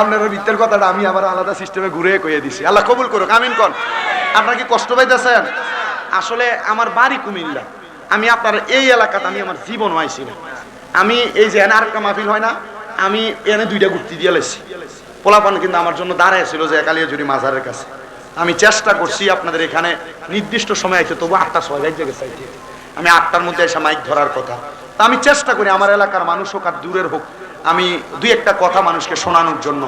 আপনার ভিতরের কথাটা আমি আবার আলাদা সিস্টেমে ঘুরে কইয়ে দিছি। আল্লাহ কবুল করুক, আমিন কন। আপনারা কি কষ্ট পাইতেছেন? আসলে আমার বাড়ি কুমিল্লা। আমি আপনার এই এলাকাতে আমি আমার জীবন হয়েছি না। আমি এই যে এনে আরেকটা মাহফিল হয় না, আমি এনে দুইটা গুপ্তি দিয়ে লেছি পোলাপান কিন্তু আমার জন্য দাঁড়ায় ছিল যে কালিয়াজুরি মাজারের কাছে। আমি চেষ্টা করছি আপনাদের এখানে নির্দিষ্ট সময় আছে তবু আটটা এক জায়গায় চাইতে আমি আটটার মধ্যে এসে মাইক ধরার কথা। তা আমি চেষ্টা করি আমার এলাকার মানুষ হোক আর দূরের হোক আমি দুই একটা কথা মানুষকে শোনানোর জন্য।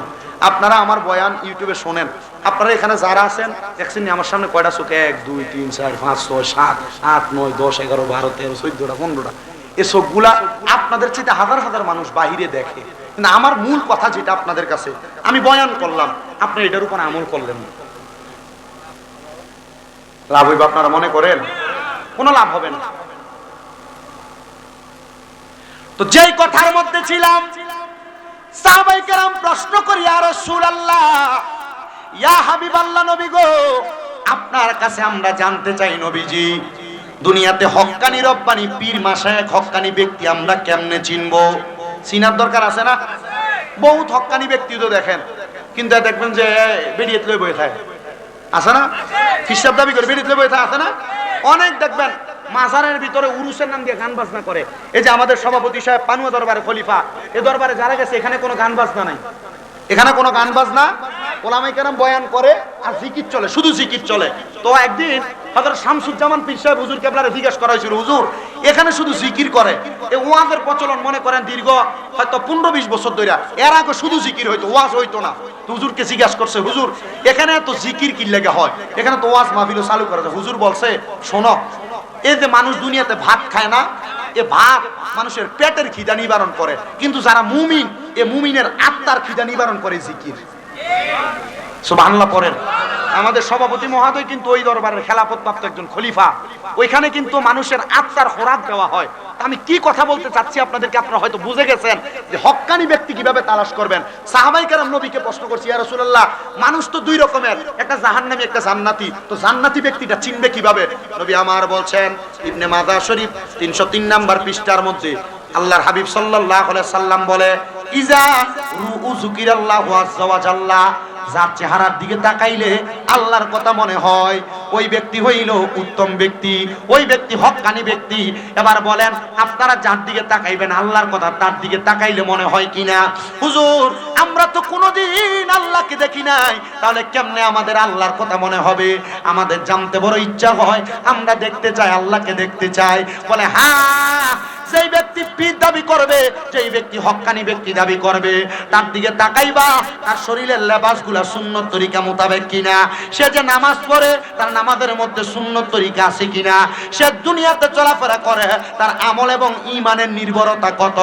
আপনারা আমার বয়ান ইউটিউবে শোনেন। আপনারা এখানে যারা আছেন, দেখছেন আমার সামনে কয়টা চোখ? এক, দুই, তিন, চার, পাঁচ, ছয়, সাত, আট, নয়, দশ, এগারো, বারো, তেরো, চোদ্দটা, পনেরোটা। এই আপনাদের চেয়ে হাজার হাজার মানুষ বাহিরে দেখে। কিন্তু আমার মূল কথা যেটা আপনাদের কাছে, আমি বয়ান করলাম, আপনি এটার উপর আমল করলেন লাভ হইব আপনারা মনে করেন? কোনো লাভ হবে না। তো যেই কথার মধ্যে ছিলাম, সাহাবাই কেরাম প্রশ্ন করি আর সুর আল্লাহ ইয়া হাবিবাল্লাহ নবী গো, আপনার কাছে আমরা জানতে চাই নবীজি, দুনিয়াতে হক্কানি রব্বানি পীর মাসায় হক্কানি ব্যক্তি আমরা কেমনে চিনব? চিনার দরকার আছে না? বহুত হক্কানি ব্যক্তি তো দেখেন, কিন্তু দেখবেন যে বেরিয়ে বয়ে থাকে। আছে না? খ্রিস্টাব দাবি করে বেরিয়ে বয়ে থাকে, আছে না? অনেক দেখবেন মাজারের ভিতরে উরুসের নাম দিয়ে গান বাজনা করে। এই যে আমাদের সভাপতি সাহেব, পানুয়া দরবারে খলিফা, এ দরবারে যারা গেছে, এখানে কোনো গান বাজনা নাই। এখানে কোনো গান বাজনা? ওলামাই কেরাম বয়ান করে আর জিকির চলে, শুধু জিকির চলে। তো একদিন হযরত শামসুজ্জামান পীর সাহেব হুজুর জিজ্ঞেস করা হয়েছিল হুজুর, এখানে শুধু জিকির করে? এই ওয়াজের প্রচলন মনে করেন দীর্ঘ হয়তো পনেরো বিশ বছর ধরে এর আগে শুধু জিকির হইতো, ওয়াজ হইতো না। তো হুজুরকে জিজ্ঞাসা করছে, হুজুর, এখানে তো জিকির কি লেগে হয়? এখানে তো ওয়াজ মাহফিলও চালু করা হুজুর বলছে, শোনো এই যে মানুষ দুনিয়াতে ভাত খায় না, এ ভাত মানুষের পেটের খিদা নিবারণ করে। কিন্তু যারা মুমিন, এ মুমিনের আত্মার খিদা নিবারণ করে জিকির। সুবহানাল্লাহ, পড়েন। আমাদের সভাপতি মহোদয় কিন্তু ওই দরবারের খেলাফত প্রাপ্ত একজন খলিফা। ওইখানে কিন্তু মানুষের আত্মার খোরাক দেওয়া হয়। আমি কি কথা বলতে চাচ্ছি আপনাদেরকে আপনারা হয়তো বুঝে গেছেন যে হক্কানি ব্যক্তি কীভাবে তালাশ করবেন। সাহাবাই কারাম নবীকে প্রশ্ন করছি, ইয়া রাসূলুল্লাহ, মানুষ তো দুই রকমের, একটা জাহান্নামী, একটা জান্নাতি। তো জান্নাতি ব্যক্তিটা চিনবে কীভাবে? নবী আমার বলছেন, ইবনে মাদা শরীফ 303 নাম্বার পৃষ্ঠার মধ্যে আল্লাহর হাবিব আলাইহি সাল্লাম বলে, ইজা রুউ যুকিরাল্লাহু আযজা ওয়া যার চেহারার দিকে তাকাইলে আল্লাহর কথা মনে হয়, ওই ব্যক্তি হইল উত্তম ব্যক্তি, ওই ব্যক্তি হক্কানি ব্যক্তি। এবার বলেন, আপনারা যার দিকে তাকাইবেন, আল্লাহর কথা তার দিকে তাকাইলে মনে হয় কিনা? হুজুর, আমরা তো কোনোদিন আল্লাহকে দেখি নাই। তাহলে কেমনে আমাদের আল্লাহর কথা মনে হবে? আমাদের জানতে বড় ইচ্ছা হয়, আমরা দেখতে চাই, আল্লাহকে দেখতে চাই। বলে হ্যাঁ যেই ব্যক্তি পীর দাবি করবে, যেই ব্যক্তি হক্কানি ব্যক্তি দাবি করবে, তার দিকে তাকাইবা, তার শরীরের লেবাসগুলা সুন্নত তরিকা মোতাবেক কিনা। সে যে নামাজ পড়ে, তার নামাজের মধ্যে সুন্নত তরিকা আছে কিনা। সে দুনিয়াতে চলাফেরা করে, তার আমল এবং ইমানের নির্ভরতা কত?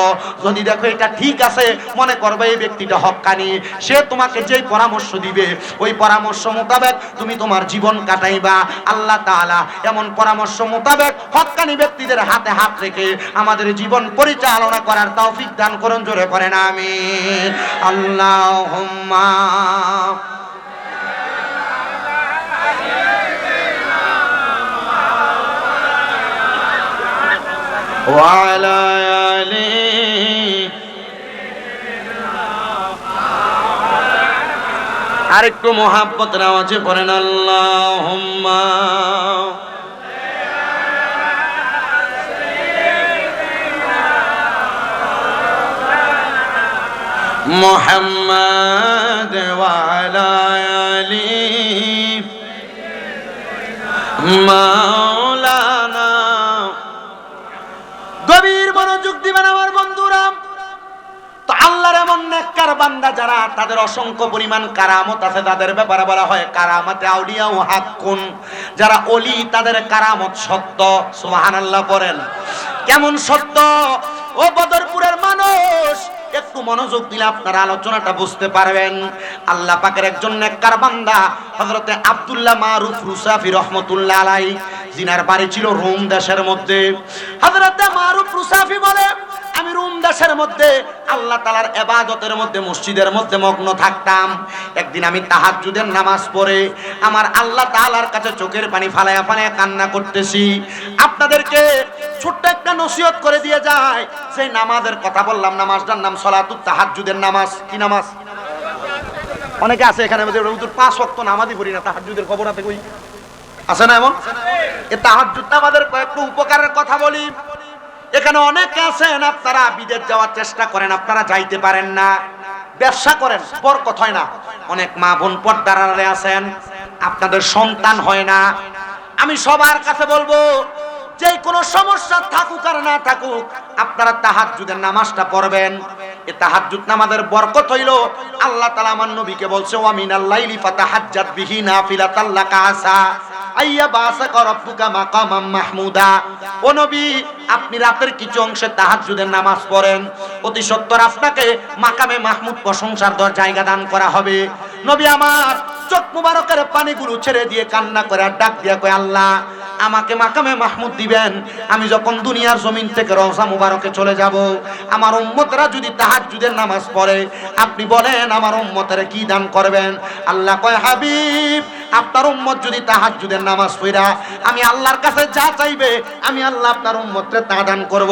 যদি দেখো এটা ঠিক আছে, মনে করবে এই ব্যক্তিটা হক্কানি। সে তোমাকে যেই পরামর্শ দিবে, ওই পরামর্শ মোতাবেক তুমি তোমার জীবন কাটাইবা। আল্লাহ তাআলা এমন পরামর্শ মোতাবেক হক্কানি ব্যক্তিদের হাতে হাত রেখে আমাদের জীবন পরিচালনা করার তৌফিক দান করুন জোরে করেন আমিন আল্লাহুম্মা وعلى آله আরেকটু মোহাব্বত আওয়াজে পড়েন আল্লাহুম্মা মোহাম্মদ ওয়ালা আলি মাওলানা। গভীর মনোযোগ দিবেন আমার বন্ধুরা। তো আল্লাহর এমন নেককার বান্দা যারা, তাদের অসংখ্য পরিমাণ কারামত আছে, তাদের ব্যাপারে বলা হয় কারামতে আউলিয়া ও হাক্কুন। যারা অলি তাদের কারামত সত্য। সুবহানাল্লাহ পড়েন। কেমন সত্য? ও বদরপুরের মানুষ একটু মনোযোগ দিলে আপনারা আলোচনাটা বুঝতে পারবেন। আল্লাহ পাকের একজন নেককার বান্দা, হযরতে আব্দুল্লাহ মারুফ রুসাফি রহমতুল্লাহ আলাই জিনার বাড়ি ছিল রোম দেশের মধ্যে। হযরতে মারুফ রুসাফি বলে, আমি রুম দেশের মধ্যে, আল্লাহ তালার এবাদতের মধ্যে, মসজিদের মধ্যে মগ্ন থাকতাম। একদিন আমি তাহাজ্জুদের নামাজ পড়ে আমার আল্লাহ তাআলার কাছে চোখের পানি ফালায়া ফালায়া কান্না করতেছি। আপনাদেরকে ছোট্ট একটা নসিহত করে দিয়ে যায়। সেই নামাজের কথা বললাম, নামাজটার নাম সলাতুত তাহাজ্জুদের নামাজ। কি নামাজ? অনেকে আছে এখানে হুজুর, পাঁচ ওয়াক্ত নামাজি পড়ি না, তাহাজ্জুদের খবর আছে কই? আছে না এমন? এ তাহাজ্জুদটা আমাদের কয়েকটা উপকারের কথা বলি। এখানে অনেকে আছেন, আপনারা বিদেশ যাওয়ার চেষ্টা করেন, আপনারা যাইতে পারেন না। ব্যবসা করেন, বরকত হয় না। অনেক মা বোন পর্দার আছেন, আপনাদের সন্তান হয় না। আমি সবার কাছে বলব যে কোনো সমস্যা থাকুক আর না থাকুক, আপনারা তাহাজ্জুদের নামাজটা পড়বেন। এ তাহাজ্জুদ নামাজের বরকত হইল, আল্লাহ তাআলা আমার নবীকে বলছে, ওয়া মিনাল লাইলি ফাতাহাজ্জাত বিহি নাফিলাতাল লাকা আসা। আইয়া বাসাকা রাব্বুকা মাকামাম মাহমুদা। ও নবী, আপনি রাতের কিছু অংশে তাহাজ্জুদের নামাজ পড়েন। অতি সত্তর আপনাকে মাকামে মাহমুদ প্রশংসার দর জায়গা দান করা হবে। নবী আমার চোখ মুবারকের পানিগুলো ছেড়ে দিয়ে কান্না করে ডাক দিয়া কয়, আল্লাহ আমাকে মাকামে মাহমুদ দিবেন। আমি যখন দুনিয়ার জমিন থেকে রওজা মুবারকে চলে যাব, আমার উম্মতরা যদি তাহাজ্জুদের নামাজ পড়ে, আপনি বলেন, আমার উম্মতের কি দান করবেন? আল্লাহ কয়, হাবিব আপনার উম্মত যদি তাহাজ্জুদের নামাজ পড়া, আমি আল্লাহর কাছে যা চাইবে, আমি আল্লাহ আপনার উম্মতরে তা দান করব।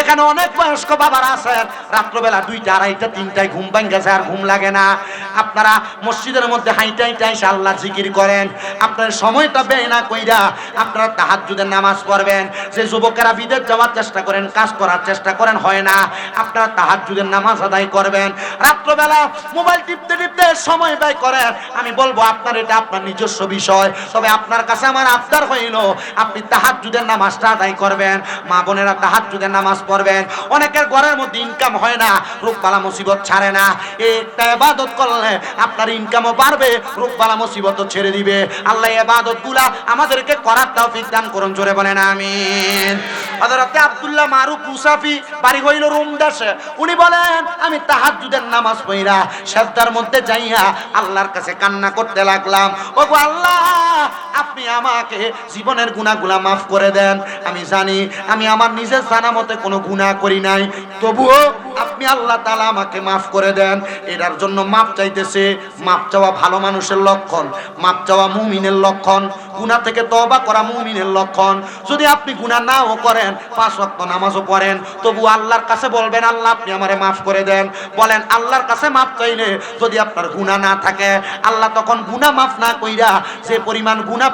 এখানে অনেক বয়স্ক বাবারা আছেন, রাত্রবেলা দুইটা, আড়াইটা, তিনটায় ঘুম ভাঙ্গেছে আর ঘুম লাগে না। আপনারা মসজিদের মধ্যে হাইটা হাইটা এসে আল্লাহ জিকির করেন। আপনার সময়টা ব্যয় না কইরা আপনারা তাহাজ্জুদের নামাজ পড়বেন। যে যুবকেরা বিদেশ যাওয়ার চেষ্টা করেন, কাজ করার চেষ্টা করেন, হয় না। আপনারা তাহাজ্জুদের নামাজ আদায় করবেন। রাত্রবেলা মোবাইল টিপতে টিপতে সময় ব্যয় করেন। আমি বলব, আপনার এটা আপনার নিজস্ব বিষয়। তবে আপনার কাছে আমার আবদার হইল, আপনি তাহাজ্জুদের নামাজটা আদায় করবেন। মা বোনেরা তাহাজ্জুদের নামাজ পড়বেন। অনেকের ঘরের মধ্যে ইনকাম হয় না, রোগবালা মুসিবত ছাড়ে না। একটা ইবাদত করলে আপনার ইনকামও বাড়বে, রোগবালা মুসিবতও ছেড়ে দিবে। আল্লাহ ইবাদতগুলা আমাদেরকে করার তৌফিক দান করুন, জোরে বলেন, আমিন। হযরতে আবদুল্লাহ মারুফ মুসাফি বাড়ি হইল রুম দেশে। উনি বলেন, আমি তাহাজ্জুদের নামাজ পড়িরা সেজদার মধ্যে যাইয়া আল্লাহর কাছে কান্না করতে লাগলাম। ওগো আল্লাহ, আপনি আমাকে জীবনের গুনাহগুলা মাফ করে দেন। আমি জানি, আমি আমার নিজের জানা মতে কোনো গুনাহ করি নাই। তবুও আপনি আল্লাহ তাআলা আমাকে মাফ করে দেন। এটার জন্য মাপ চাইতেছে, মাপ চাওয়া ভালো মানুষের লক্ষণ, মাপ চাওয়া মুমিনের লক্ষণ, গুনাহ থেকে তওবা করা মুমিনের লক্ষণ। যদি আপনি গুনাহ নাও করেন, পাঁচ ওয়াক্ত নামাজও পড়েন, তবু আল্লাহর কাছে বলবেন, আল্লাহ, আপনি আমারে মাফ করে দেন। বলেন, আল্লাহর কাছে মাফ চাইলে যদি আপনার গুনাহ না থাকে, আল্লাহ তখন গুনাহ মাফ না কইরা যে পরিমাণ গুনাহ